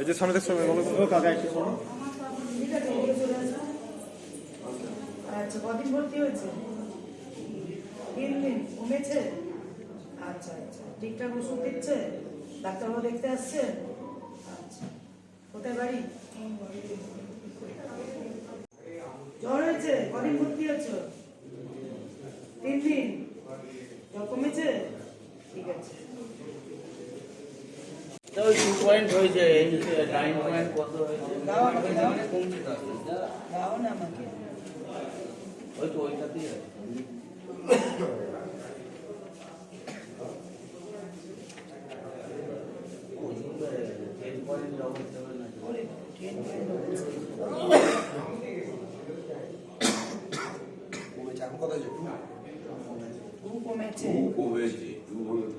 এই যে সামনে দেখছ বলো। কাকা একটু শোনো। ঠিক আছে চলে আসো আচ্ছা কদিন ভর্তি হয়েছে? তিন দিন কমেছে আচ্ছা আচ্ছা। ঠিকঠাক ওষুধ দিচ্ছে? ডাক্তারবাবু দেখতে আসছে? আচ্ছা। কোথায় বাড়ি? জ্বর হয়েছে? কদিন ভর্তি হয়েছো? তিন দিন। জ্বর কমেছে? ঠিক আছে। পয়েন্ট হয়েছে এই নাইন পয়েন্ট কত হয়েছে দাও আমাকে, দাও। কমছে তাহলে। দাও না আমাকে ওই তো ওইটাতেই আছে টেন পয়েন্ট ডবল সেভেন আছে ওরে, ট্রেন পয়েন্ট হয়েছে। খুব কমেছে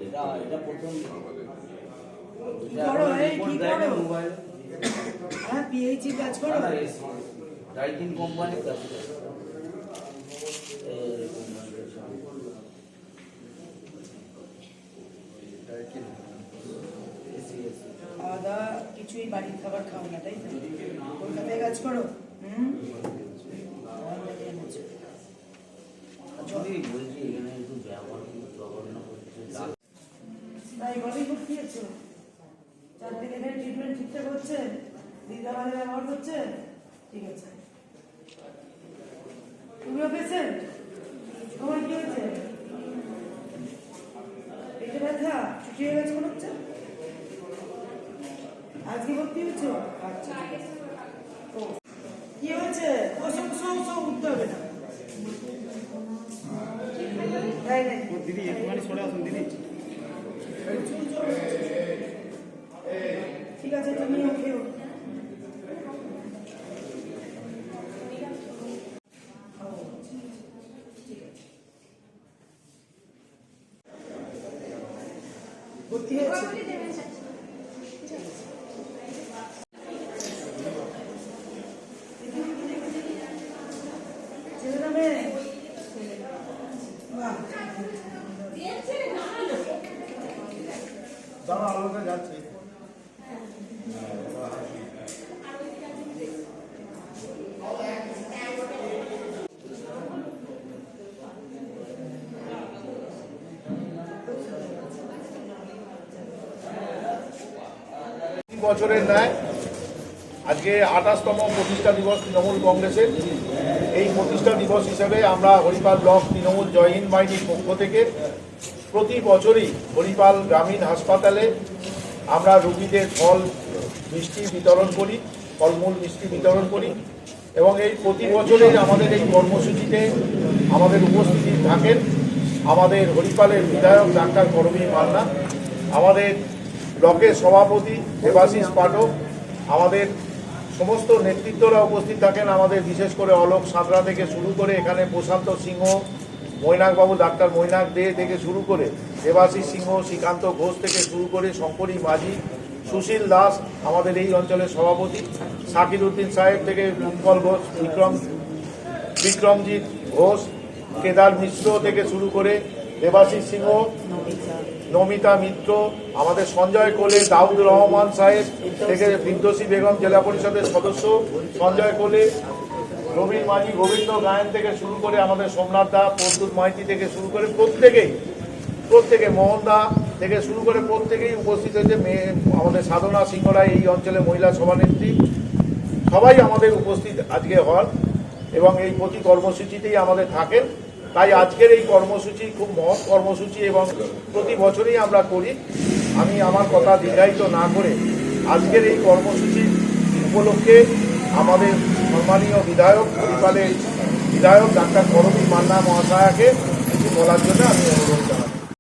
এটা এটা প্রথম করো, এই, কি করো? হ্যাঁ পিএইচি কাজ করো। রাইটিং। খাওয়া দাওয়া কিছুই বাড়ির খাবার খাও না তাই কলকাতায় কাজ করো? হুম? তাই বডি ভর্তি আছো চারদিকে এখানে ট্রিটমেন্ট ঠিকঠাক হচ্ছে? দিদা ভালো ব্যবহার করছে ঠিক আছে। তুমিও পেশেন্ট তোমার কি হয়েছে? পেটে ব্যথা? ছুটি হয়ে গেছে মনে হচ্ছে? আজকে ভর্তি হয়েছো? আচ্ছা ও কি হয়েছে? ওসব সব সব উঠতে হবে না। দিদি একটুখানি সরে আসুন দিদি। ঠিক আছে তুমিও খেও। ভর্তি হয়েছে। দাঁড়া আলোকে যাচ্ছে। বছরের ন্যায় আজকে আঠাশতম প্রতিষ্ঠা দিবস তৃণমূল কংগ্রেসের। এই প্রতিষ্ঠা দিবস হিসেবে আমরা হরিপাল ব্লক তৃণমূল জয়হিন্দ বাহিনীর পক্ষ থেকে প্রতি বছরই হরিপাল গ্রামীণ হাসপাতালে আমরা রোগীদের ফল, মিষ্টি বিতরণ করি, ফলমূল, মিষ্টি বিতরণ করি এবং এই প্রতি বছরেই আমাদের এই কর্মসূচিতে আমাদের উপস্থিতি থাকেন আমাদের হরিপালের বিধায়ক ডাক্তার করবী মান্না, আমাদের ব্লকের সভাপতি দেবাশিস পাঠক, আমাদের সমস্ত নেতৃত্বরা উপস্থিত থাকেন আমাদের বিশেষ করে অলোক সাঁতরা থেকে শুরু করে এখানে প্রশান্ত সিংহ, মৈনাকবাবু, ডাক্তার মৈনাক দে থেকে শুরু করে দেবাশিস সিংহ, শ্রীকান্ত ঘোষ থেকে শুরু করে শঙ্করী মাঝি, সুশীল দাস আমাদের এই অঞ্চলের সভাপতি শাকির উদ্দিন সাহেব থেকে উৎপল ঘোষ, বিক্রম, বিক্রমজিৎ ঘোষ, কেদার মিশ্র থেকে শুরু করে দেবাশিস সিংহ, নমিতা মিত্র, আমাদের সঞ্জয় কোলে দাউদ রহমান সাহেব, থেকে ফিরদোসী বেগম জেলা পরিষদের সদস্য সঞ্জয় কোলে রবীন মাঝি গোবিন্দ গায়ন থেকে শুরু করে আমাদের সোমনাথ দা, প্রদ্যুৎ মাইতি থেকে শুরু করে প্রত্যেকেই, প্রত্যেকে মোহন দা থেকে শুরু করে প্রত্যেকেই উপস্থিত হয়েছে। মেয়ে আমাদের সাধনা সিংহরাই এই অঞ্চলে মহিলা সভানেত্রী সবাই আমাদের উপস্থিত আজকে হন এবং এই প্রতি কর্মসূচিতেই আমাদের থাকেন। তাই আজকের এই কর্মসূচি খুব মহৎ কর্মসূচি এবং প্রতি বছরই আমরা করি। আমি আমার কথা দীর্ঘায়িত না করে আজকের এই কর্মসূচি উপলক্ষে আমাদের সম্মানীয় বিধায়ক পরিবারের বিধায়ক ডাক্তার করবী মান্না মহাশয়াকে কিছু বলার জন্য আমি অনুরোধ জানাচ্ছি।